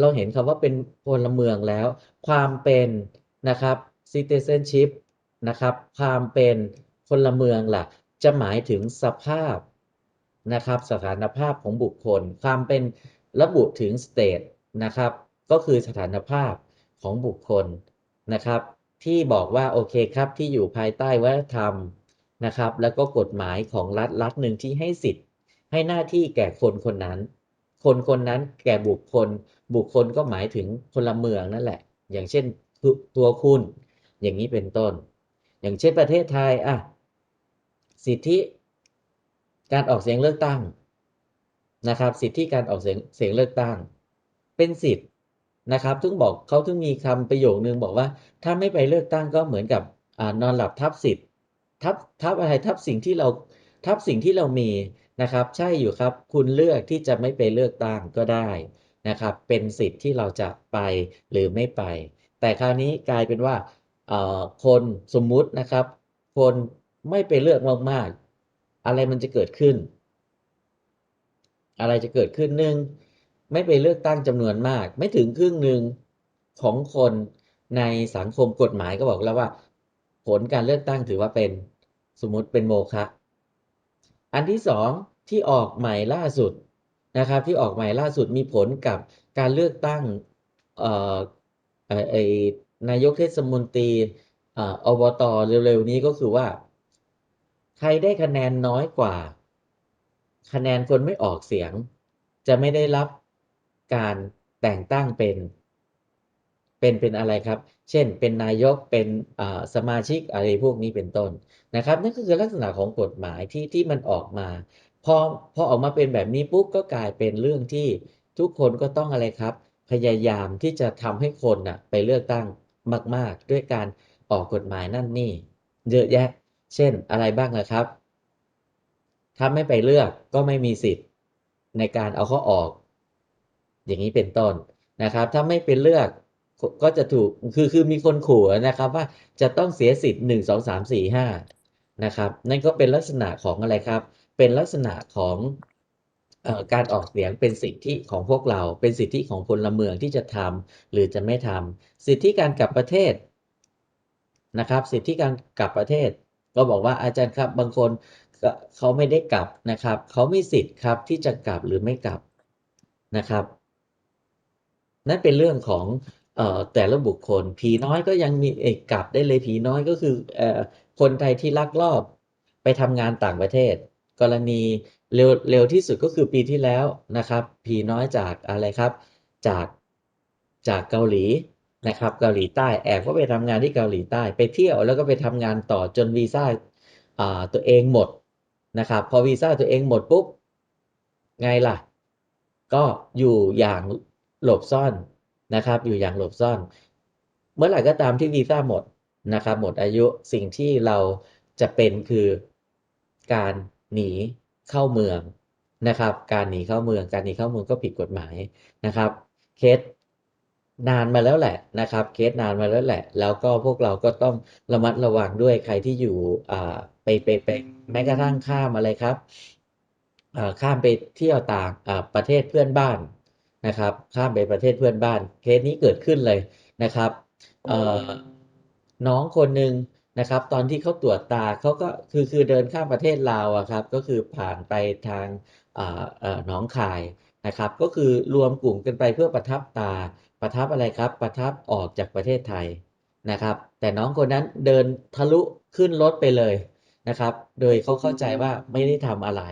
เราเห็นคำว่าเป็นพลเมืองแล้ว ความเป็นนะครับ citizenship นะครับ ความเป็นพลเมืองล่ะ จะหมายถึงสภาพนะครับ สถานภาพของบุคคล ความเป็นระบุถึง state นะครับ ก็คือสถานภาพของบุคคลนะครับ ที่บอกว่าโอเคครับที่อยู่ภายใต้วัฒนธรรมนะครับ แล้วก็กฎหมายของรัฐรัฐหนึ่งที่ให้สิทธิ์ ให้หน้าที่แก่คนคนนั้น คนคนนั้นแก่บุคคล บุคคลก็หมายถึงพลเมืองนั่นแหละ อย่างเช่นตัวตัวคุณ อย่างนี้เป็นต้น อย่างเช่นประเทศไทยอะสิทธิการออกเสียงเลือกตั้งนะครับ สิทธิการออกเสียงเสียงเลือกตั้ง เป็นสิทธินะครับถึงบอกเขาถึงมีคำประโยคนึงบอกว่า ถ้าไม่ไปเลือกตั้งก็เหมือนกับอนอนหลับทับสิทธิ์ทับทับอะไรทับสิ่งที่เราทับสิ่งที่เรามี นะครับ ใช่อยู่ครับ คุณเลือกที่จะไม่ไปเลือกตั้งก็ได้นะครับ เป็นสิทธิ์ที่เราจะไปหรือไม่ไป แต่คราวนี้กลายเป็นว่าเอ่อคนสมมุตินะครับ คนไม่ไปเลือกมากๆ อะไรมันจะเกิดขึ้น อะไรจะเกิดขึ้นหนึ่งไม่ไปเลือกตั้งจำนวนมาก ไม่ถึงครึ่งหนึ่งของคนในสังคมกฎหมายก็บอกแล้วว่า ผลการเลือกตั้งถือว่าเป็นสมมุติเป็นโมฆะอันที่สอง ที่ออกใหม่ล่าสุดนะครับ ที่ออกใหม่ล่าสุดมีผลกับการเลือกตั้งนายกเทศมนตรีอบตเร็วๆนี้ก็คือว่า ใครได้คะแนนน้อยกว่า คะแนนคนไม่ออกเสียง จะไม่ได้รับการแต่งตั้งเป็น เป็นเป็นอะไรครับ เช่น เป็นนายกเป็นสมาชิกอะไรพวกนี้เป็นต้นนะครับ นั่นก็คือลักษณะของกฎหมายที่ที่มันออกมา พอพอออกมาเป็นแบบนี้ปุ๊บก็กลายเป็นเรื่องที่ทุกคนก็ต้องอะไรครับ พยายามที่จะทำให้คนน่ะไปเลือกตั้งมาก ๆ ด้วยการออกกฎหมายนั่นนี่ เยอะแยะ เช่นอะไรบ้างล่ะครับ ถ้าไม่ไปเลือกก็ไม่มีสิทธิ์ในการเอาเขาออก อย่างนี้เป็นต้นนะครับ ถ้าไม่ไปเลือกก็จะถูกคือคือมีคนขู่นะครับว่าจะต้องเสียสิทธิ์หนึ่งสองสามสี่ห้า นะครับนั่นก็เป็นลักษณะของอะไรครับ เป็นลักษณะของอการออกเสียงเป็นสิทธิของพวกเรา เป็นสิทธิของพลเมืองที่จะทำหรือจะไม่ทำสิทธิการกลับประเทศนะครับ สิทธิการกลับประเทศ ก็บอกว่าอาจารย์ครับบางคนเขาไม่ได้กลับนะครับ เขามีสิทธิ์ครับที่จะกลับหรือไม่กลับนะครับ นั่นเป็นเรื่องของแต่ละบุคคล ผีน้อยก็ยังมีเอกกลับได้เลยผีน้อยก็คืออ คนไทยที่ลักลอบไปทำงานต่างประเทศ กรณีเร็วเร็วที่สุดก็คือปีที่แล้วนะครับผีน้อยจากอะไรครับจากจากเกาหลีนะครับเกาหลีใต้แอบก็ไปทำงานที่เกาหลีใต้ไปเที่ยวแล้วก็ไปทำงานต่อจนวีซ่าอ่าตัวเองหมดนะครับพอวีซ่าตัวเองหมดปุ๊บไงล่ะ ก็อยู่อย่างหลบซ่อนนะครับ อยู่อย่างหลบซ่อน เมื่อไหร่ก็ตามที่วีซ่าหมด นะครับหมดอายุสิ่งที่เราจะเป็นคือการหนีเข้าเมืองนะครับ การหนีเข้าเมือง การหนีเข้าเมืองก็ผิดกฎหมายนะครับ เคสนานมาแล้วแหละนะครับ เคสนานมาแล้วแหละ แล้วก็พวกเราก็ต้องระมัดระวังด้วยใครที่อยู่ไปไปไปแม้กระทั่งข้ามอะไรครับข้ามไปเที่ยวต่างประเทศเพื่อนบ้านนะครับ ข้ามไปประเทศเพื่อนบ้าน เคสนี้เกิดขึ้นเลยนะครับ น้องคนหนึ่งนะครับ ตอนที่เขาตรวจตาเขาก็คือคือเดินข้ามประเทศลาวอะครับ ก็คือผ่านไปทางอ่าเอ่อหนองคายนะครับ ก็คือรวมกลุ่มกันไปเพื่อประทับตาประทับอะไรครับ ประทับออกจากประเทศไทยนะครับ แต่น้องคนนั้นเดินทะลุขึ้นรถไปเลยนะครับ โดยเขาเข้าใจว่าไม่ได้ทำอะไร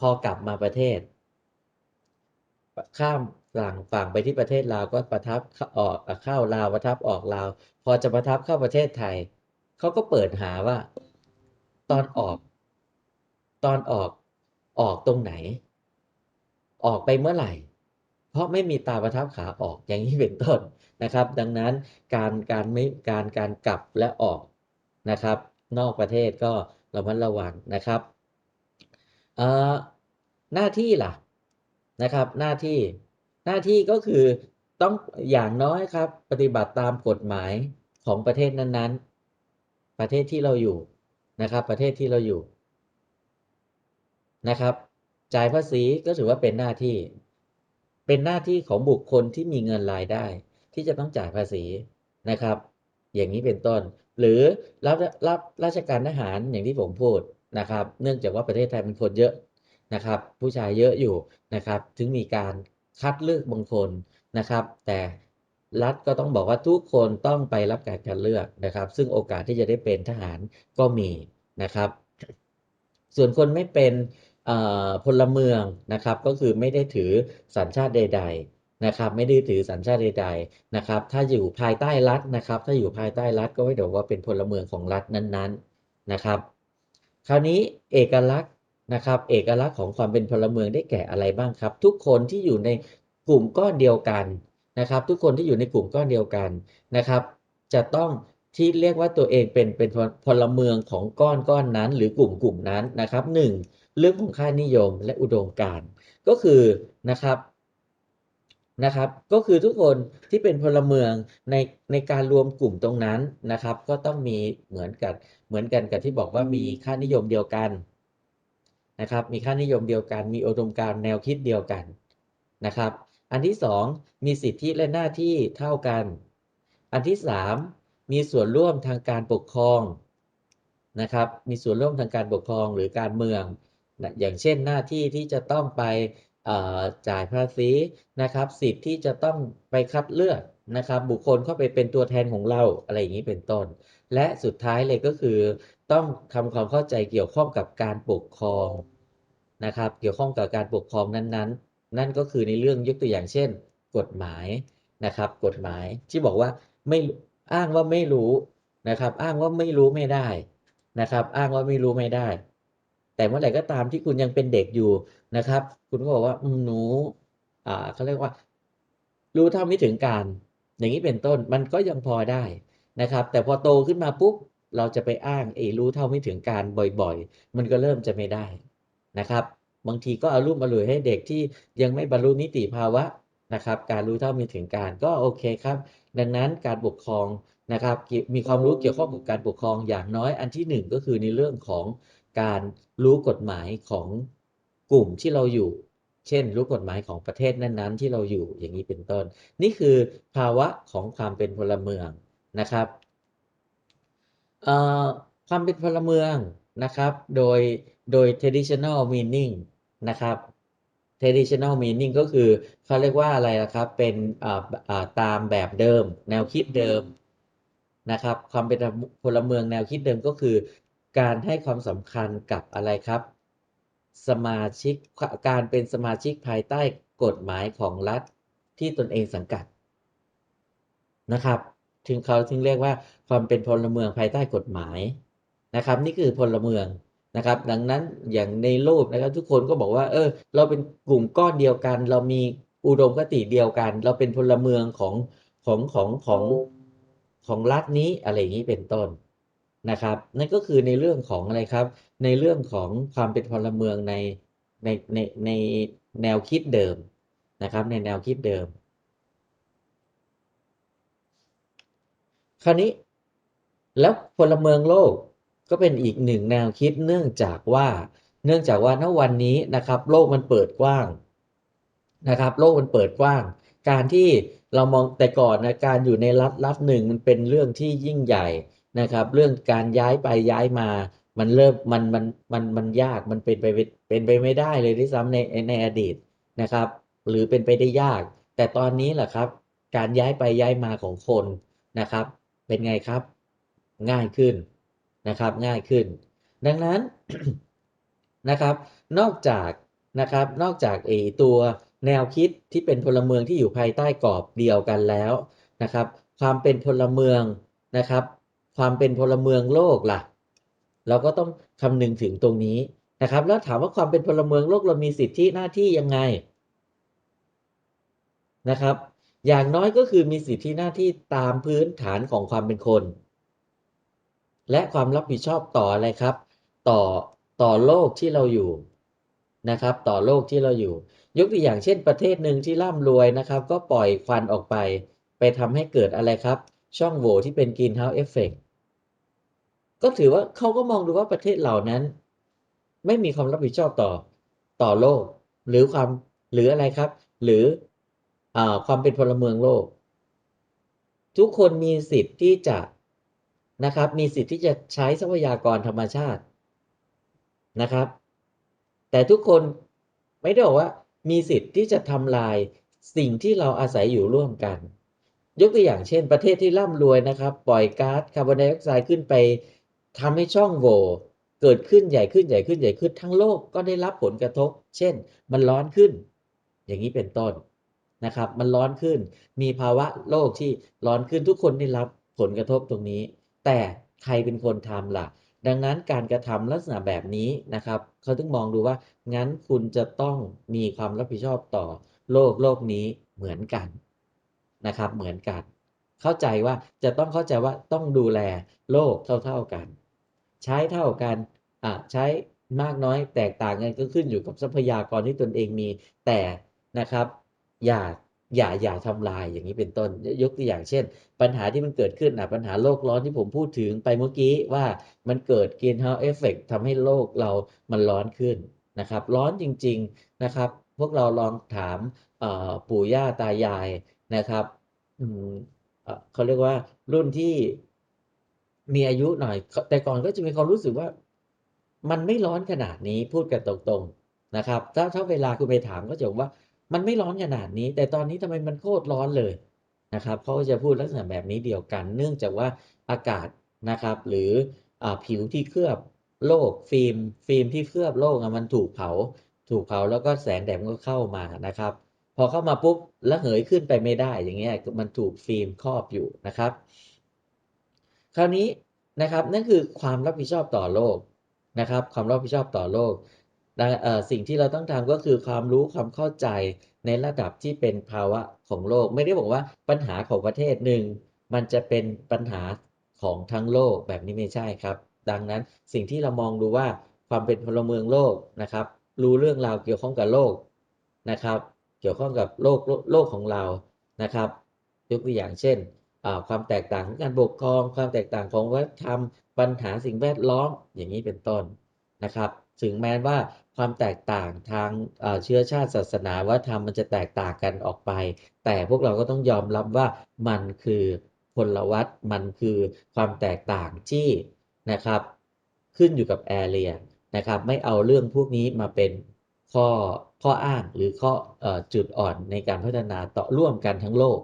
พอกลับมาประเทศ ข้าม ฝั่งฝั่งไปที่ประเทศลาวก็ประทับออกเข้าลาวประทับออกลาว พอจะประทับเข้าประเทศไทยเขาก็เปิดหาว่า ตอนออก ตอนออกออกตรงไหน ออกไปเมื่อไหร่ เพราะไม่มีตาประทับขาออกอย่างนี้เป็นต้นนะครับ ดังนั้นการการไม่การการกลับและออกนะครับ นอกประเทศก็ระมัดระวังนะครับหน้าที่ล่ะนะครับ หน้าที่ หน้าที่ก็คือต้องอย่างน้อยครับ ปฏิบัติตามกฎหมายของประเทศนั้นๆ ประเทศที่เราอยู่นะครับ ประเทศที่เราอยู่นะครับ จ่ายภาษีก็ถือว่าเป็นหน้าที่ เป็นหน้าที่ของบุคคลที่มีเงินรายได้ ที่จะต้องจ่ายภาษีนะครับ อย่างนี้เป็นต้น หรือรับรับราชการทหารอย่างที่ผมพูดนะครับ เนื่องจากว่าประเทศไทยมันคนเยอะนะครับ ผู้ชายเยอะอยู่นะครับ ถึงมีการ คัดเลือกบางคนนะครับ แต่รัฐก็ต้องบอกว่าทุกคนต้องไปรับการคัดเลือกนะครับ ซึ่งโอกาสที่จะได้เป็นทหารก็มีนะครับ ส่วนคนไม่เป็นพลเมืองนะครับก็คือไม่ได้ถือสัญชาติใด ๆนะครับ ไม่ได้ถือสัญชาติใดๆนะครับ ถ้าอยู่ภายใต้รัฐนะครับ ถ้าอยู่ภายใต้รัฐก็ไม่เดี๋ยวว่าเป็นพลเมืองของรัฐนั้นๆนะครับ คราวนี้เอกลักษณ์ นะครับ เอกลักษณ์ของความเป็นพลเมืองได้แก่อะไรบ้างครับ ทุกคนที่อยู่ในกลุ่มก้อนเดียวกันนะครับ ทุกคนที่อยู่ในกลุ่มก้อนเดียวกันนะครับ จะต้องที่เรียกว่าตัวเองเป็นเป็นพลพลเมืองของก้อนก้อนนั้น หรือกลุ่มกลุ่มนั้นนะครับหนึ่งเรื่องของค่านิยมและอุดมการณ์ก็คือนะครับนะครับ ก็คือทุกคนที่เป็นพลเมืองในในการรวมกลุ่มตรงนั้นนะครับ ก็ต้องมีเหมือนกันเหมือนกันกับที่บอกว่ามีค่านิยมเดียวกัน นะครับ มีค่านิยมเดียวกัน มีอุดมการณ์แนวคิดเดียวกันนะครับ อันที่สองมีสิทธิและหน้าที่เท่ากัน อันที่สามมีส่วนร่วมทางการปกครองนะครับ มีส่วนร่วมทางการปกครองหรือการเมืองนะอย่างเช่นหน้าที่ที่จะต้องไปจ่ายภาษีนะครับ สิทธิ์ที่จะต้องไปคัดเลือกนะครับ บุคคลเข้าไปเป็นตัวแทนของเราอะไรอย่างนี้เป็นต้น และสุดท้ายเลยก็คือต้องทำความเข้าใจเกี่ยวข้องกับการปกครองนะครับ เกี่ยวข้องกับการปกครองนั้นๆ นั่นก็คือในเรื่องยกตัวอย่างเช่น กฎหมายนะครับ กฎหมายที่บอกว่าไม่อ้างว่าไม่รู้นะครับ อ้างว่าไม่รู้ไม่ได้นะครับ อ้างว่าไม่รู้ไม่ได้ แต่เมื่อไหร่ก็ตามที่คุณยังเป็นเด็กอยู่นะครับ คุณก็บอกว่าหนูอ่าเขาเรียกว่า รู้เท่าไม่ถึงการ อย่างนี้เป็นต้นมันก็ยังพอได้ นะครับ แต่พอโตขึ้นมาปุ๊บเราจะไปอ้างไอ้รู้เท่าไม่ถึงการบ่อยๆ มันก็เริ่มจะไม่ได้นะครับ บางทีก็เอารุ่มอร่วยให้เด็กที่ยังไม่บรรลุนิติภาวะนะครับ การรู้เท่าไม่ถึงการก็โอเคครับ ดังนั้นการปกครองนะครับมีความรู้เกี่ยวข้องกับการปกครองอย่างน้อยอันที่หนึ่งก็คือในเรื่องของการรู้กฎหมายของกลุ่มที่เราอยู่ เช่น รู้กฎหมายของประเทศนั้นๆ ที่เราอยู่อย่างนี้เป็นต้น นี่คือภาวะของความเป็นพลเมือง นะครับความเป็นพลเมืองนะครับ โดยโดย traditional meaning นะครับ traditional meaning ก็คือเขาเรียกว่าอะไรนะครับ เป็นตามแบบเดิม แนวคิดเดิมนะครับ ความเป็นพลเมืองแนวคิดเดิมก็คือ การให้ความสำคัญกับอะไรครับ สมาชิกการเป็นสมาชิกภายใต้กฎหมายของรัฐที่ตนเองสังกัดนะครับ ถึงเขาถึงเรียกว่าความเป็นพลเมืองภายใต้กฎหมายนะครับ นี่คือพลเมืองนะครับ ดังนั้นอย่างในรูปนะครับ ทุกคนก็บอกว่า เออ เราเป็นกลุ่มก้อนเดียวกัน เรามีอุดมคติเดียวกัน เราเป็นพลเมืองของของของของของรัฐนี้อะไรอย่างนี้เป็นต้นนะครับ นั่นก็คือในเรื่องของอะไรครับ ในเรื่องของความเป็นพลเมืองในในในในแนวคิดเดิมนะครับ ในแนวคิดเดิม คราวนี้ แล้วพลเมืองโลกก็เป็นอีกหนึ่งแนวคิดเนื่องจากว่าเนื่องจากว่าณวันนี้นะครับ โลกมันเปิดกว้างนะครับ โลกมันเปิดกว้าง การที่เรามองแต่ก่อนนะการอยู่ในรัฐรัฐหนึ่งมันเป็นเรื่องที่ยิ่งใหญ่นะครับ เรื่องการย้ายไปย้ายมามันเริ่มมันมันมันมันยากมันเป็นไปเป็นไปไม่ได้เลยที่ซ้ำในในอดีตนะครับ หรือเป็นไปได้ยาก แต่ตอนนี้แหละครับ การย้ายไปย้ายมาของคนนะครับ เป็นไงครับ ง่ายขึ้นนะครับ ง่ายขึ้น ดังนั้นนะครับ นอกจากนะครับ นอกจากไอตัวแนวคิดที่เป็นพลเมืองที่อยู่ภายใต้กรอบเดียวกันแล้วนะครับ ความเป็นพลเมืองนะครับ ความเป็นพลเมืองโลกล่ะ เราก็ต้องคำนึงถึงตรงนี้นะครับ แล้วถามว่าความเป็นพลเมืองโลกเรามีสิทธิหน้าที่ยังไงนะครับ อย่างน้อยก็คือมีสิทธิหน้าที่ตามพื้นฐานของความเป็นคน และความรับผิดชอบต่ออะไรครับ ต่อต่อโลกที่เราอยู่นะครับ ต่อโลกที่เราอยู่ ยกตัวอย่างเช่น ประเทศหนึ่งที่ร่ำรวยนะครับ ก็ปล่อยควันออกไป ไปทำให้เกิดอะไรครับ ช่องโหว่ที่เป็น greenhouse effect ก็ถือว่าเขาก็มองดูว่าประเทศเหล่านั้น ไม่มีความรับผิดชอบต่อต่อโลก หรือความหรืออะไรครับ หรือ ความเป็นพลเมืองโลก ทุกคนมีสิทธิ์ที่จะนะครับ มีสิทธิ์ที่จะใช้ทรัพยากรธรรมชาตินะครับ แต่ทุกคนไม่ได้บอกว่า มีสิทธิ์ที่จะทำลายสิ่งที่เราอาศัยอยู่ร่วมกัน ยกตัวอย่างเช่น ประเทศที่ร่ำรวยนะครับ ปล่อยก๊าซคาร์บอนไดออกไซด์ขึ้นไปทำให้ช่องโหว่เกิดขึ้นใหญ่ขึ้นใหญ่ขึ้นใหญ่ขึ้นทั้งโลกก็ได้รับผลกระทบ เช่น มันร้อนขึ้น อย่างนี้เป็นต้น นะครับ มันร้อนขึ้น มีภาวะโลกที่ร้อนขึ้นทุกคนได้รับผลกระทบตรงนี้ แต่ใครเป็นคนทำล่ะ ดังนั้นการกระทำลักษณะแบบนี้นะครับ เขาถึงมองดูว่างั้นคุณจะต้องมีความรับผิดชอบต่อโลกโลกนี้เหมือนกันนะครับ เหมือนกัน เข้าใจว่าจะต้องเข้าใจว่าต้องดูแลโลกเท่า ๆกัน ใช้เท่ากันอะใช้มากน้อยแตกต่างกันก็ขึ้นอยู่กับทรัพยากรที่ตนเองมีแต่นะครับ อย่าอย่าอย่าทำลายอย่างนี้เป็นต้น ยกตัวอย่างเช่น ปัญหาที่มันเกิดขึ้นอะปัญหาโลกร้อนที่ผมพูดถึงไปเมื่อกี้ว่ามันเกิด greenhouse effect ทำให้โลกเรามันร้อนขึ้นนะครับ ร้อนจริง ๆนะครับ พวกเราลองถามปู่ย่าตายายนะครับเอ่อเขาเรียกว่ารุ่นที่มีอายุหน่อย แต่ก่อนก็จะมีความรู้สึกว่า มันไม่ร้อนขนาดนี้พูดกันตรงๆนะครับ ถ้าถ้าเวลาคุณไปถามก็จะบอกว่า มันไม่ร้อนขนาดนี้ แต่ตอนนี้ทำไมมันโคตรร้อนเลยนะครับเขาจะพูดลักษณะแบบนี้เดียวกัน เนื่องจากว่าอากาศนะครับ หรืออผิวที่เคลือบโลกฟิล์ม ฟิล์มที่เคลือบโลกมันถูกเผา ถูกเผาแล้วก็แสงแดดมันก็เข้ามานะครับ พอเข้ามาปุ๊บระเหยขึ้นไปไม่ได้อย่างเงี้ยมันถูกฟิล์มครอบอยู่นะครับ คราวนี้นะครับนั่นคือความรับผิดชอบต่อโลกนะครับ ความรับผิดชอบต่อโลก และสิ่งที่เราต้องทำก็คือความรู้ความเข้าใจในระดับที่เป็นภาวะของโลก ไม่ได้บอกว่าปัญหาของประเทศหนึ่งมันจะเป็นปัญหาของทั้งโลกแบบนี้ไม่ใช่ครับ ดังนั้นสิ่งที่เรามองดูว่าความเป็นพลเมืองโลกนะครับ รู้เรื่องราวเกี่ยวข้องกับโลกนะครับ เกี่ยวข้องกับโลกโลกโลกของเรานะครับ ยกตัวอย่างเช่นความแตกต่างของการปกครอง ความแตกต่างของวัฒนธรรม ปัญหาสิ่งแวดล้อมอย่างนี้เป็นต้นนะครับ ถึงแม้ว่าความแตกต่างทางเชื้อชาติศาสนาวัฒนธรรมมันจะแตกต่างกันออกไป แต่พวกเราก็ต้องยอมรับว่ามันคือพลวัตมันคือความแตกต่างที่นะครับ ขึ้นอยู่กับแอเรียนะครับ ไม่เอาเรื่องพวกนี้มาเป็นข้อข้ออ้างหรือข้ออจุดอ่อนในการพัฒนาต่อร่วมกันทั้งโลก